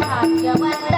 Bhagyawant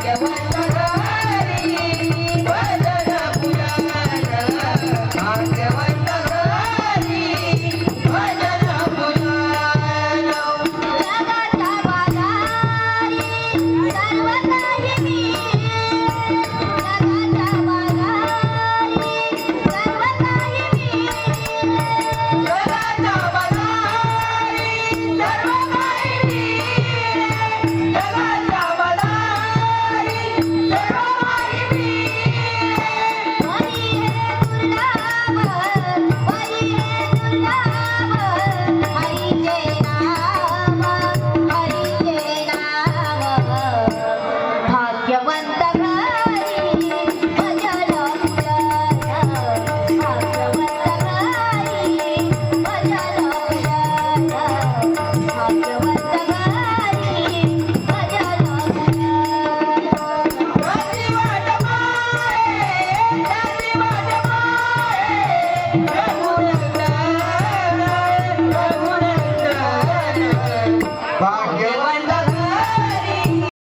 Thank you.